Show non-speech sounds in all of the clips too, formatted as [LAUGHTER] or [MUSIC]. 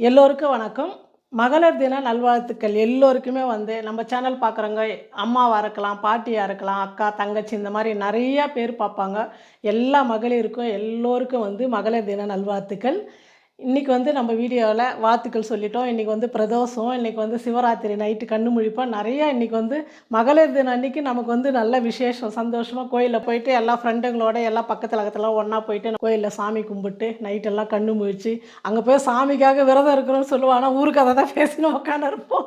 எல்லோருக்கும் வணக்கம். மகளிர் தின நல்வாழ்த்துக்கள். எல்லோருக்குமே வந்து நம்ம சேனல் பார்க்குறவங்க அம்மாவாக இருக்கலாம் பாட்டியாக இருக்கலாம் அக்கா தங்கச்சி இந்த மாதிரி நிறையா பேர் பார்ப்பாங்க. எல்லா மகளிருக்கும் எல்லோருக்கும் வந்து மகளிர் தின நல்வாழ்த்துக்கள். இன்றைக்கி வந்து நம்ம வீடியோவில் வாத்துக்கள் சொல்லிட்டோம். இன்றைக்கி வந்து பிரதோஷம் இன்றைக்கி வந்து சிவராத்திரி நைட்டு கண்ணு முழிப்போம். நிறையா இன்றைக்கி வந்து மகளிர் தினம் அன்றைக்கி நமக்கு வந்து நல்ல விசேஷம் சந்தோஷமாக கோயிலில் போயிட்டு எல்லா ஃப்ரெண்டுங்களோட எல்லாம் பக்கத்தில் பக்கத்தில் ஒன்றா போயிட்டு கோயிலில் சாமி கும்பிட்டு நைட்டெல்லாம் கண்ணு முழிச்சு அங்கே போய் சாமிக்காக விரதம் இருக்கிறோம்னு சொல்லுவோம். ஆனால் ஊருக்கு அதை தான் பேசினு உட்காந்து இருப்போம்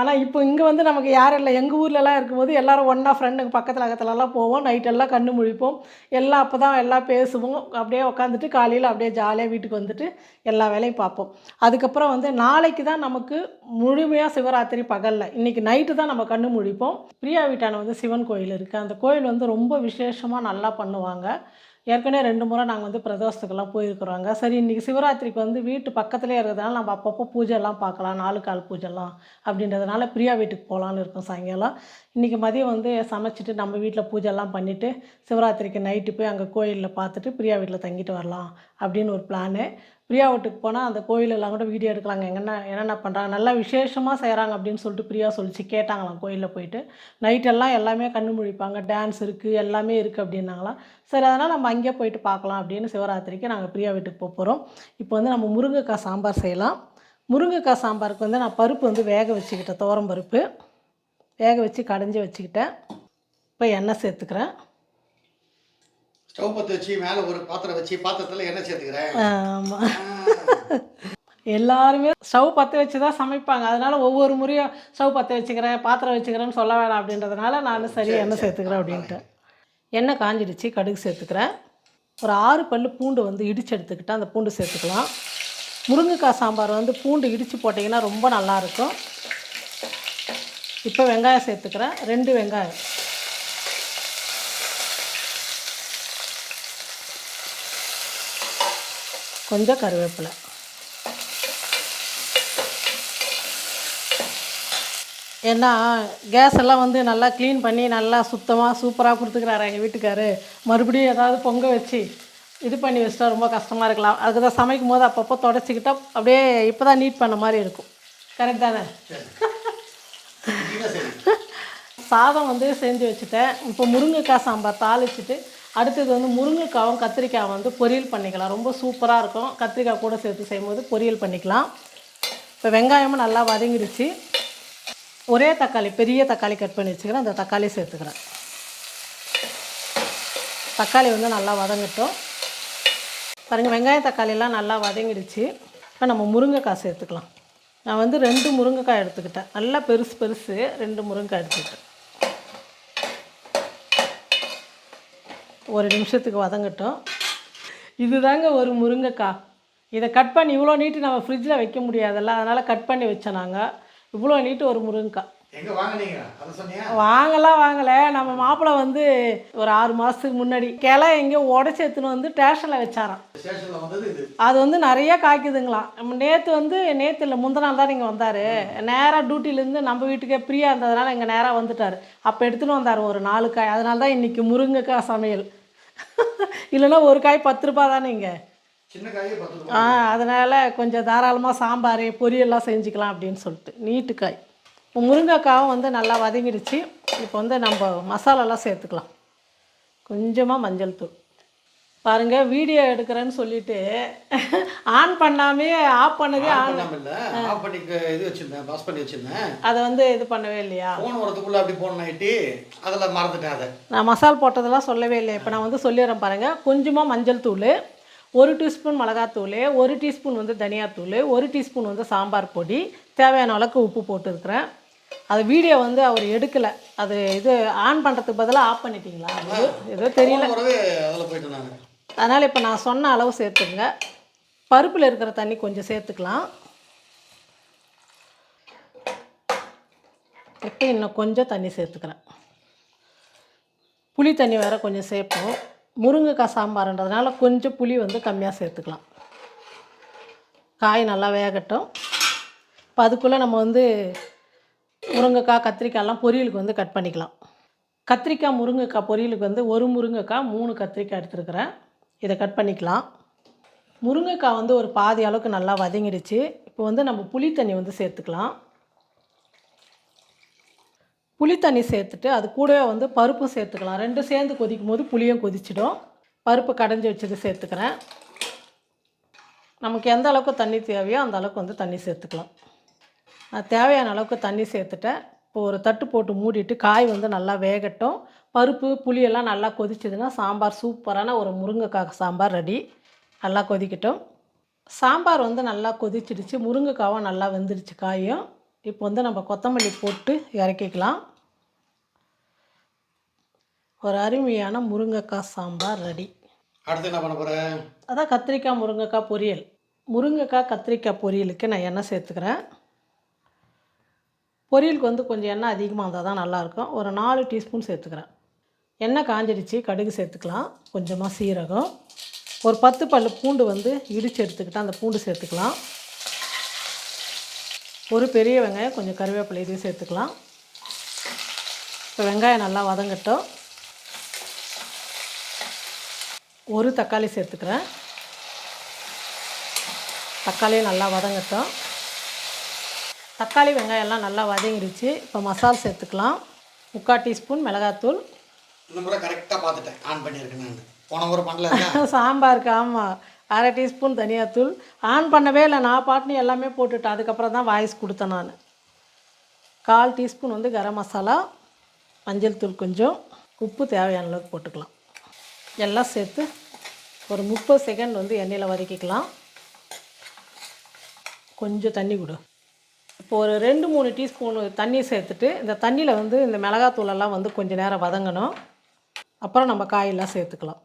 ஆனால் இப்போ இங்கே வந்து நமக்கு யாரும் இல்லை. எங்கள் ஊர்லலாம் இருக்கும்போது எல்லோரும் ஒன்றா ஃப்ரெண்டுங்க பக்கத்தில் பக்கத்துலலாம் போவோம். நைட்டெல்லாம் கண்ணு முழிப்போம். எல்லாம் அப்போ தான் எல்லாம் பேசுவோம். அப்படியே உட்காந்துட்டு காலையில் அப்படியே ஜாலியாக வீட்டுக்கு வந்துட்டு எல்லா வேலையும் பார்ப்போம். அதுக்கப்புறம் வந்து நாளைக்கு தான் நமக்கு முழுமையாக சிவராத்திரி பகலில். இன்றைக்கி நைட்டு தான் நம்ம கண்ணு முழிப்போம். பிரியா வீட்டான வந்து சிவன் கோயில் இருக்குது அந்த கோயில் வந்து ரொம்ப விசேஷமாக நல்லா பண்ணுவாங்க. ஏற்கனவே ரெண்டு முறை நாங்கள் வந்து பிரதோஷத்துக்கெல்லாம் போயிருக்கிறோங்க. சரி இன்றைக்கி சிவராத்திரிக்கு வந்து வீட்டு பக்கத்துலேயே இருக்கிறதுனால நம்ம அப்பப்போ பூஜைலாம் பார்க்கலாம். நாலு கால் பூஜைலாம் அப்படின்றதுனால பிரியா வீட்டுக்கு போகலான்னு இருக்கோம் சாயங்காலம். இன்றைக்கி மதியம் வந்து சமைச்சிட்டு நம்ம வீட்டில் பூஜைலாம் பண்ணிவிட்டு சிவராத்திரிக்கு நைட்டு போய் அங்கே கோயிலில் பார்த்துட்டு பிரியா வீட்டில் தங்கிட்டு வரலாம் அப்படின்னு ஒரு பிளானு பிரியா வீட்டுக்கு போனால் அந்த கோயிலெல்லாம் கூட வீடியோ எடுக்கலாங்க. எங்கன்னா என்னென்ன பண்ணுறாங்க நல்லா விசேஷமாக செய்கிறாங்க அப்படின்னு சொல்லிட்டு பிரியா சொல்லிச்சு. கேட்டாங்களாம் கோயிலில் போயிட்டு. நைட்டெல்லாம் எல்லாமே கண்ணு முழிப்பாங்க. டான்ஸ் இருக்குது எல்லாமே இருக்குது அப்படின்னாங்களாம். சரி அதனால் நம்ம அங்கேயே போயிட்டு பார்க்கலாம் அப்படின்னு சிவராத்திரிக்கு நாங்கள் பிரியா வீட்டுக்கு போக போகிறோம் இப்போ வந்து நம்ம முருங்கைக்காய் சாம்பார் செய்யலாம். முருங்கைக்காய் சாம்பாருக்கு வந்து நான் பருப்பு வந்து வேக வச்சுக்கிட்டேன். துவரம் பருப்பு. வேக வச்சு கடைஞ்சி வச்சுக்கிட்டேன். இப்போ எண்ணெய் சேர்த்துக்கிறேன். ஸ்டவ் பற்ற வச்சு மேலே ஒரு பாத்திரம் வச்சு பாத்திரத்தில் எண்ணெய் சேர்த்துக்கிறேன். ஆமாம் எல்லாருமே ஸ்டவ் பற்ற வச்சு தான் சமைப்பாங்க. அதனால் ஒவ்வொரு முறையும் ஸ்டவ் பற்ற வச்சுக்கிறேன் பாத்திரம் வச்சுக்கிறேன்னு சொல்ல வேணாம் அப்படின்றதுனால நான் சரி எண்ணெய் சேர்த்துக்கிறேன் அப்படின்ட்டு. எண்ணெய் காஞ்சிடுச்சு கடுகு சேர்த்துக்கிறேன். ஒரு ஆறு பல்லு பூண்டு வந்து இடித்து எடுத்துக்கிட்டேன் அந்த பூண்டு சேர்த்துக்கலாம். முருங்கைக்காய் சாம்பார் வந்து பூண்டு இடித்து போட்டிங்கன்னா ரொம்ப நல்லாயிருக்கும் இப்போ வெங்காயம் சேர்த்துக்கிறேன். ரெண்டு வெங்காயம். கொஞ்சம் கருவேப்பிலை. ஏன்னா கேஸ் எல்லாம் வந்து நல்லா க்ளீன் பண்ணி நல்லா சுத்தமாக சூப்பராக கொடுத்துக்கிறாரு எங்கள் வீட்டுக்காரு. மறுபடியும் ஏதாவது பொங்க வச்சு இது பண்ணி வச்சிட்டா ரொம்ப கஷ்டமாக இருக்கலாம். அதுக்கு தான் சமைக்கும் போது அப்பப்போ தொடச்சிக்கிட்டா அப்படியே இப்போ தான் நீட் பண்ண மாதிரி இருக்கும். கரெக்ட் தானே? சாதம் வந்து செஞ்சு வச்சுட்டேன். இப்போ முருங்கைக்காய் சாம்பார் தாளிச்சிட்டு அடுத்தது வந்து முருங்கைக்காவும் கத்திரிக்காய் வந்து பொரியல் பண்ணிக்கலாம். ரொம்ப சூப்பராக இருக்கும். கத்திரிக்காய் கூட சேர்த்து செய்யும்போது பொரியல் பண்ணிக்கலாம். இப்போ வெங்காயமும் நல்லா வதங்கிடுச்சு ஒரே தக்காளி பெரிய தக்காளி கட் பண்ணி வச்சுக்கிறேன். அந்த தக்காளி சேர்த்துக்கிறேன். தக்காளி வந்து நல்லா வதங்கட்டும். பாருங்கள் வெங்காய தக்காளிலாம் நல்லா வதங்கிடுச்சு. இப்போ நம்ம முருங்கைக்காய் சேர்த்துக்கலாம். நான் வந்து ரெண்டு முருங்கைக்காய் எடுத்துக்கிட்டேன். நல்லா பெருசு பெருசு ரெண்டு முருங்கைக்காய் எடுத்துக்கிட்டேன். ஒரு நிமிஷத்துக்கு வதங்கட்டும். இதுதாங்க ஒரு முருங்கைக்காய் இதை கட் பண்ணி இவ்வளோ நீட்டு நம்ம ஃப்ரிட்ஜில் வைக்க முடியாதுல்ல அதனால் கட் பண்ணி வச்சோம் நாங்கள் இவ்வளோ நீட்டு ஒரு முருங்கைக்காய் வாங்கலாம் வாங்கலை. நம்ம மாப்பிள்ளை வந்து ஒரு ஆறு மாதத்துக்கு முன்னாடி கிளை எங்கேயோ உடச்சி எடுத்துன்னு வந்து ஸ்டேஷனில் வச்சாராம். அது வந்து நிறைய காய்க்குதுங்களாம். நம்ம நேற்று வந்து நேற்று இல்லை முந்தின நாள் தான் நீங்கள் வந்தார். நேராக டியூட்டிலேருந்து நம்ம வீட்டுக்கே ஃப்ரீயாக இருந்ததுனால இங்கே நேராக வந்துட்டார். அப்போ எடுத்துன்னு வந்தார் ஒரு நாலு காய். அதனால தான் இன்றைக்கி முருங்கைக்காய் சமையல். இல்லைன்னா ஒரு காய் பத்து ரூபா தானே ரூபாய் ஆ அதனால் கொஞ்சம் தாராளமாக சாம்பார் பொரியல்லாம் செஞ்சுக்கலாம் அப்படின்னு சொல்லிட்டு. நீட்டு காய். இப்போ முருங்கைக்காவும் வந்து நல்லா வதங்கிடுச்சு. இப்போ வந்து நம்ம மசாலாலாம் சேர்த்துக்கலாம். கொஞ்சமாக மஞ்சள் தூள். பாருங்கள் வீடியோ எடுக்கிறேன்னு சொல்லிட்டு ஆன் பண்ணாமே ஆஃப் பண்ணதே ஆன் ஆஃப் பண்ணி இது வச்சிருந்தேன் பாஸ் பண்ணி வச்சிருந்தேன். அதை வந்து இது பண்ணவே இல்லையா? ஃபோன் வரதுக்குள்ள அப்படி போன நைட்டு அதில் மறந்துட்டேன் அதை. நான் மசால் போட்டதெல்லாம் சொல்லவே இல்லை இப்போ நான் வந்து சொல்லிடுறேன் பாருங்கள் கொஞ்சமாக மஞ்சள் தூள் ஒரு டீஸ்பூன் மிளகாத்தூள் ஒரு டீஸ்பூன் வந்து தனியாத்தூள் ஒரு டீஸ்பூன் வந்து சாம்பார் பொடி தேவையான அளவுக்கு உப்பு போட்டுருக்குறேன். அது வீடியோ வந்து அவர் எடுக்கலை. அது இது ஆன் பண்ணுறதுக்கு பதிலாக ஆஃப் பண்ணிட்டீங்களா? ஏதோ தெரியல. அதனால் இப்போ நான் சொன்ன அளவு சேர்த்துங்க. பருப்பில் இருக்கிற தண்ணி கொஞ்சம் சேர்த்துக்கலாம். இப்போ இன்னும் கொஞ்சம் தண்ணி சேர்த்துக்கிறேன். புளி தண்ணி வேறு கொஞ்சம் சேர்ப்போம். முருங்கைக்காய் சாம்பார்ன்றதுனால கொஞ்சம் புளி வந்து கம்மியாக சேர்த்துக்கலாம். காய் நல்லா வேகட்டும். இப்போ அதுக்குள்ளே நம்ம வந்து முருங்கைக்காய் கத்திரிக்காயெல்லாம் பொரியலுக்கு வந்து கட் பண்ணிக்கலாம். கத்திரிக்காய் முருங்கைக்காய் பொரியலுக்கு வந்து ஒரு முருங்கைக்காய் மூணு கத்திரிக்காய் எடுத்துருக்கிறேன். இதை கட் பண்ணிக்கலாம். முருங்கைக்காய் வந்து ஒரு பாதி அளவுக்கு நல்லா வதங்கிடுச்சு. இப்போ வந்து நம்ம புளி தண்ணி வந்து சேர்த்துக்கலாம். புளி தண்ணி சேர்த்துட்டு அது கூடவே வந்து பருப்பும் சேர்த்துக்கலாம். ரெண்டும் சேர்ந்து கொதிக்கும் போது புளியும் கொதிச்சிடும். பருப்பு கடைஞ்சி வச்சது சேர்த்துக்கிறேன். நமக்கு எந்த அளவுக்கு தண்ணி தேவையோ அந்த அளவுக்கு வந்து தண்ணி சேர்த்துக்கலாம். நான் தேவையான அளவுக்கு தண்ணி சேர்த்துட்டேன். இப்போ ஒரு தட்டு போட்டு மூடிட்டு காய் வந்து நல்லா வேகட்டும். பருப்பு புளியெல்லாம் நல்லா கொதிச்சதுன்னா சாம்பார் சூப்பரான ஒரு முருங்கைக்காய் சாம்பார் ரெடி. நல்லா கொதிக்கட்டும். சாம்பார் வந்து நல்லா கொதிச்சிடுச்சு. முருங்கைக்காவும் நல்லா வெந்துடுச்சு காயும். இப்போ வந்து நம்ம கொத்தமல்லி போட்டு இறக்கிக்கலாம். ஒரு அருமையான முருங்கைக்காய் சாம்பார் ரெடி. அடுத்து என்ன பண்ண போற? அதான் கத்திரிக்காய் முருங்கைக்காய் பொரியல். முருங்கைக்காய் கத்திரிக்காய் பொரியலுக்கு நான் எண்ணெய் சேர்த்துக்கிறேன். பொரியலுக்கு வந்து கொஞ்சம் எண்ணெய் அதிகமாக இருந்தால் தான் நல்லாயிருக்கும். ஒரு நாலு டீஸ்பூன் சேர்த்துக்கிறேன். எண்ணெய் காஞ்சிடுச்சு கடுகு சேர்த்துக்கலாம். கொஞ்சமாக சீரகம். ஒரு பத்து பல்லு பூண்டு வந்து இடித்து எடுத்துக்கிட்டால் அந்த பூண்டு சேர்த்துக்கலாம். ஒரு பெரிய வெங்காயம் கொஞ்சம் கருவேப்பிலை இதையும் சேர்த்துக்கலாம். இப்போ வெங்காயம் நல்லா வதங்கட்டும். ஒரு தக்காளி சேர்த்துக்கிறேன். தக்காளியும் நல்லா வதங்கட்டும். தக்காளி வெங்காயம்லாம் நல்லா வதங்கிடுச்சு இப்போ மசால் சேர்த்துக்கலாம். முக்கால் டீஸ்பூன் மிளகாத்தூள். இந்த முறை கரெக்டாக பார்த்துட்டேன். ஆன் பண்ணியிருக்கேன் நான். போன முறை பண்ணல [LAUGHS] சாம்பாருக்கு ஆமாம் அரை டீஸ்பூன் தனியாத்தூள். ஆன் பண்ணவே இல்லை. நான் பாட்டுன்னு எல்லாமே போட்டுட்டேன். அதுக்கப்புறம் தான் வாய்ஸ் கொடுத்தேன் நான். கால் டீஸ்பூன் வந்து கரம் மசாலா மஞ்சள் தூள் கொஞ்சம் உப்பு தேவையான அளவுக்கு போட்டுக்கலாம். எல்லாம் சேர்த்து ஒரு முப்பது செகண்ட் வந்து எண்ணெயில் வதக்கிக்கலாம். கொஞ்சம் தண்ணி கொடு. இப்போ ஒரு ரெண்டு மூணு டீஸ்பூன் தண்ணி சேர்த்துட்டு இந்த தண்ணியில் வந்து இந்த மிளகாத்தூளெல்லாம் வந்து கொஞ்சம் நேரம் வதங்கணும். அப்புறம் நம்ம காயெல்லாம் சேர்த்துக்கலாம்.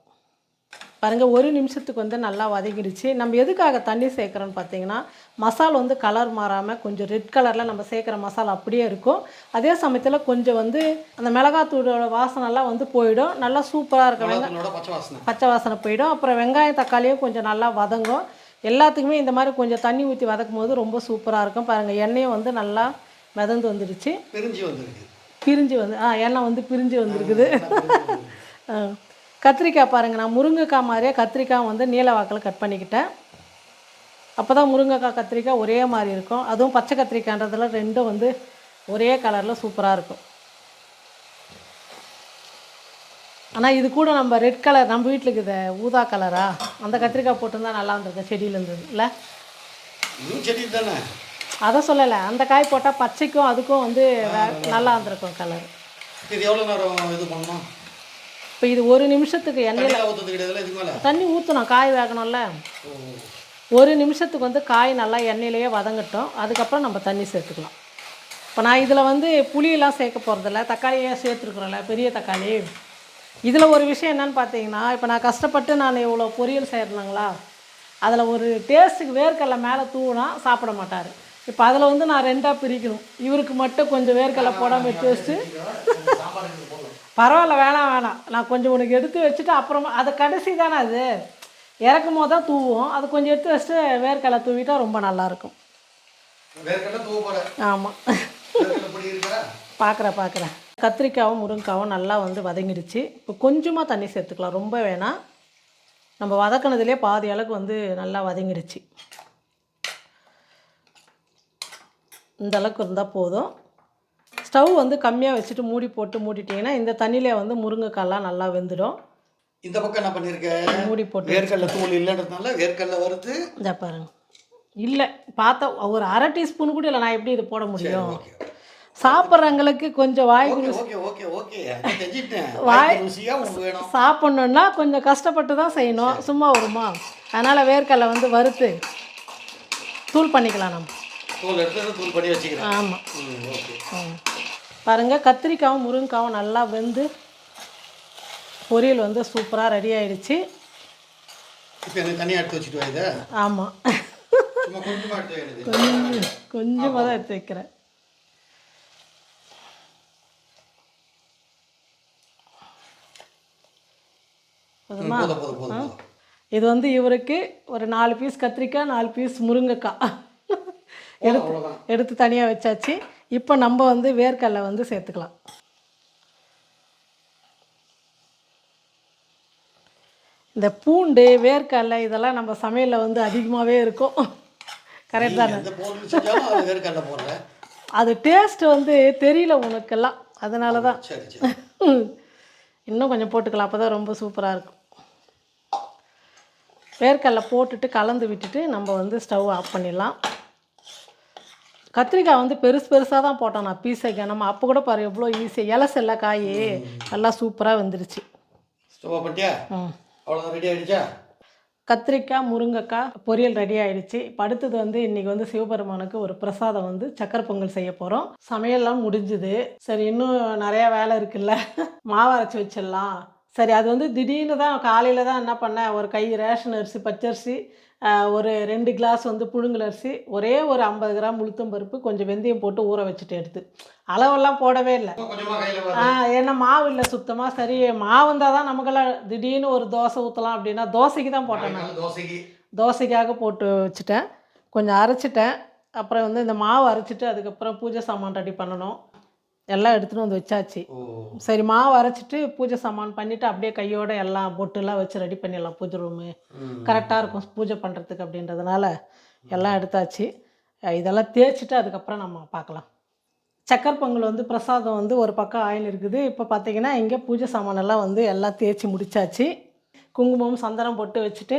பாருங்கள் ஒரு நிமிஷத்துக்கு வந்து நல்லா வதங்கிடுச்சு நம்ம எதுக்காக தண்ணி சேர்க்குறோன்னு பார்த்தீங்கன்னா மசால் வந்து கலர் மாறாமல் கொஞ்சம் ரெட் கலரில் நம்ம சேர்க்குற மசாலா அப்படியே இருக்கும். அதே சமயத்தில் கொஞ்சம் வந்து அந்த மிளகாத்தூளோட வாசனைலாம் வந்து போயிடும். நல்லா சூப்பராக இருக்கும் வெங்காயம் மிளகாத்தூளோட பச்சை வாசனை. பச்சை வாசனை போயிடும். அப்புறம் வெங்காயம் தக்காளியும் கொஞ்சம் நல்லா வதங்கும். எல்லாத்துக்குமே இந்த மாதிரி கொஞ்சம் தண்ணி ஊற்றி வதக்கும் போது ரொம்ப சூப்பராக இருக்கும். பாருங்கள் எண்ணெயும் வந்து நல்லா மிதந்து வந்துடுச்சு பிரிஞ்சு வந்திருக்கு பிரிஞ்சு வந்து ஆ எண்ணெய் வந்து பிரிஞ்சு வந்திருக்குது. கத்திரிக்காய் பாருங்கள் நான் முருங்கைக்காய் மாதிரியே கத்திரிக்காய் வந்து நீல வாக்கில் கட் பண்ணிக்கிட்டேன். அப்போ தான் முருங்கைக்காய் கத்திரிக்காய் ஒரே மாதிரி இருக்கும். அதுவும் பச்சை கத்திரிக்காய்ன்றதுல ரெண்டும் வந்து ஒரே கலரில் சூப்பராக இருக்கும். ஆனால் இது கூட நம்ம ரெட் கலர் நம்ம வீட்டில் இருக்குது ஊதா கலரா அந்த கத்திரிக்காய் போட்டிருந்தா நல்லா இருந்திருக்கு செடியில் இருந்தது இல்லை செடி தானே? அதை சொல்லலை அந்த காய் போட்டால் பச்சைக்கும் அதுக்கும் வந்து வே- நல்லா இருந்திருக்கும் கலர் இது எவ்வளோ நேரம் இது பண்ணணும்? இப்போ இது ஒரு நிமிஷத்துக்கு எண்ணெயில் தண்ணி ஊற்றணும் காய் வேகணும்ல. ஒரு நிமிஷத்துக்கு வந்து காய் நல்லா எண்ணெயிலேயே வதங்கட்டும் அதுக்கப்புறம் நம்ம தண்ணி சேர்த்துக்கலாம். இப்போ நான் இதில் வந்து புளியெல்லாம் சேர்க்க போகிறதில்ல தக்காளியே சேர்த்துருக்குறோம்ல பெரிய தக்காளி. இதில் ஒரு விஷயம் என்னன்னு பார்த்தீங்கன்னா இப்போ நான் கஷ்டப்பட்டு நான் இவ்வளோ பொரியல் செய்கிறேனுங்களா அதில் ஒரு டேஸ்ட்டுக்கு வேர்க்கடலை மேலே தூவினா சாப்பிட மாட்டார். இப்போ அதில் வந்து நான் ரெண்டாக பிரிக்கணும். இவருக்கு மட்டும் கொஞ்சம் வேர்க்கடலை போடாமல் எடுத்து வச்சுட்டு பரவாயில்ல வேணாம் வேணாம். நான் கொஞ்சம் உனக்கு எடுத்து வச்சுட்டு அப்புறமா அது கடைசி தானே அது? இறக்கும் போது தான் தூவும். அது கொஞ்சம் எடுத்து வச்சுட்டு வேர்க்கடலை தூவிட்டா ரொம்ப நல்லாயிருக்கும் ஆமாம் பார்க்குறேன் பார்க்குறேன் கத்திரிக்காவும் முருங்கைக்காவும் நல்லா வந்து வதங்கிடுச்சு இப்போ கொஞ்சமாக தண்ணி சேர்த்துக்கலாம். ரொம்ப வேணாம். நம்ம வதக்கினதுலேயே பாதி அளவுக்கு வந்து நல்லா வதங்கிடுச்சு இந்த அளவுக்கு இருந்தால் போதும். ஸ்டவ் வந்து கம்மியாக வச்சுட்டு மூடி போட்டு மூடிட்டிங்கன்னா இந்த தண்ணியிலே வந்து முருங்கைக்காய்லாம் நல்லா வெந்துடும். இந்த பக்கம் என்ன பண்ணியிருக்க மூடி போட்டு வேர்க்கடலை தூள் இல்லைன்றதுனால வேர்க்கடலை வறுத்து இந்த பாருங்க. இல்லை பார்த்தா ஒரு அரை டீஸ்பூன் கூட இல்லை. நான் எப்படி இது போட முடியும்? சாப்பிட்றவங்களுக்கு கொஞ்சம் வாய் [LAUGHS] வாய்- சாப்பிட்ணுன்னா கொஞ்சம் கஷ்டப்பட்டு தான் செய்யணும். சும்மா வருமா அதனால் வேர்க்கடலை வந்து வறுத்து தூள் பண்ணிக்கலாம் நம்ம. ஆமாம் பாருங்கள் கத்திரிக்காவும் முருங்கைக்காவும் நல்லா வெந்து பொரியல் வந்து சூப்பராக ரெடி ஆயிடுச்சு. ஆமாம் கொஞ்சமாக எடுத்து வைக்கிறேன். போதும்? இது வந்து இவருக்கு ஒரு நாலு பீஸ் கத்திரிக்காய் நாலு பீஸ் முருங்கைக்காய். அவ்வளோதான் எடுத்து தனியாக வச்சாச்சு. இப்போ நம்ம வந்து வேர்க்கடலை வந்து சேர்த்துக்கலாம். இந்த பூண்டு வேர்க்கடலை இதெல்லாம் நம்ம சமையலில் வந்து அதிகமாகவே இருக்கும். கரெக்ட் தானே? அது டேஸ்ட் வந்து தெரியல உனக்கெல்லாம். அதனால தான் [LAUGHS] இன்னும் கொஞ்சம் போட்டுக்கலாம். அப்போ தான் ரொம்ப சூப்பராக இருக்கும். வேர்க்கடலை போட்டுட்டு கலந்து விட்டுட்டு நம்ம வந்து ஸ்டவ் ஆஃப் பண்ணிடலாம். கத்திரிக்காய் வந்து பெருசு பெருசாக தான் போட்டோம் நான். பீஸை நம்ம அப்போ கூட பாரு எவ்வளோ ஈஸியாக இலசெல்ல காய் நல்லா சூப்பராக வந்துருச்சு. கத்திரிக்காய் முருங்கைக்காய் பொரியல் ரெடி ஆயிடுச்சு. இப்போ அடுத்தது வந்து இன்றைக்கி வந்து சிவபெருமானுக்கு ஒரு பிரசாதம் வந்து சக்கரை பொங்கல் செய்ய போகிறோம் சமையல்லாம் முடிஞ்சுது. சரி இன்னும் நிறையா வேலை இருக்குல்ல. மாவு அரைச்சி வச்சிடலாம். சரி அது வந்து திடீர்னு தான் காலையில் தான் என்ன பண்ணேன் ஒரு கை ரேஷன் அரிசி பச்சரிசி ஒரு ரெண்டு கிளாஸ் வந்து புழுங்கல் அரிசி ஒரே ஒரு ஐம்பது கிராம் உளுத்தம் பருப்பு கொஞ்சம் வெந்தயம் போட்டு ஊற வச்சுட்டு எடுத்து. அளவெல்லாம் போடவே இல்லை. ஏன்னா மாவு இல்லை சுத்தமாக சரி மாவு இருந்தால் தான் நமக்கெல்லாம் திடீர்னு ஒரு தோசை ஊற்றலாம் அப்படின்னா தோசைக்கு தான் போட்டேன் நான். தோசைக்காக போட்டு வச்சுட்டேன். கொஞ்சம் அரைச்சிட்டேன். அப்புறம் வந்து இந்த மாவு அரைச்சிட்டு அதுக்கப்புறம் பூஜை சாமான் ரெடி பண்ணணும். எல்லாம் எடுத்துகிட்டு வந்து வச்சாச்சு. சரி மாவு அரைச்சிட்டு பூஜை சாமான் பண்ணிவிட்டு அப்படியே கையோட எல்லாம் பொட்டுலாம் வச்சு ரெடி பண்ணிடலாம். பூஜை ரூமு. கரெக்டாக இருக்கும் பூஜை பண்ணுறதுக்கு அப்படின்றதுனால எல்லாம் எடுத்தாச்சு. இதெல்லாம் தேய்ச்சிட்டு அதுக்கப்புறம் நம்ம பார்க்கலாம். சக்கரை பொங்கல் வந்து பிரசாதம் வந்து ஒரு பக்கம் ஆயில் இருக்குது. இப்போ பார்த்தீங்கன்னா இங்கே பூஜை சாமானெல்லாம் வந்து எல்லாம் தேய்ச்சி முடிச்சாச்சு. குங்குமம் சந்தனம் போட்டு வச்சுட்டு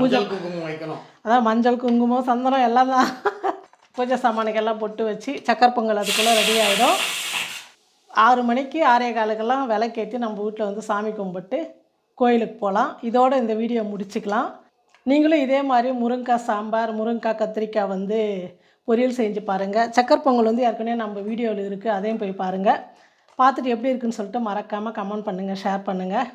மஞ்சள் குங்குமம் வைக்கணும். அதான் மஞ்சள் குங்குமம் சந்தனம் எல்லாம் தான். பூஜை சாமானுக்கெல்லாம் பொட்டு வச்சு சக்கரை பொங்கல் அதுக்குள்ளே ரெடி ஆகிடும் ஆறு மணிக்கு ஆறே காலுக்கெல்லாம் விளக்கேற்றி நம்ம வீட்டில் வந்து சாமி கும்பிட்டு கோயிலுக்கு போகலாம். இதோடு இந்த வீடியோ முடிச்சுக்கலாம். நீங்களும் இதே மாதிரி முருங்கைக்காய் சாம்பார் முருங்கைக்காய் கத்திரிக்காய் வந்து பொரியல் செஞ்சு பாருங்கள் சக்கரை பொங்கல் வந்து ஏற்கனவே நம்ம வீடியோவில் இருக்குது அதையும் போய் பாருங்கள் பார்த்துட்டு எப்படி இருக்குன்னு சொல்லிட்டு மறக்காமல் கமெண்ட் பண்ணுங்கள் ஷேர் பண்ணுங்கள்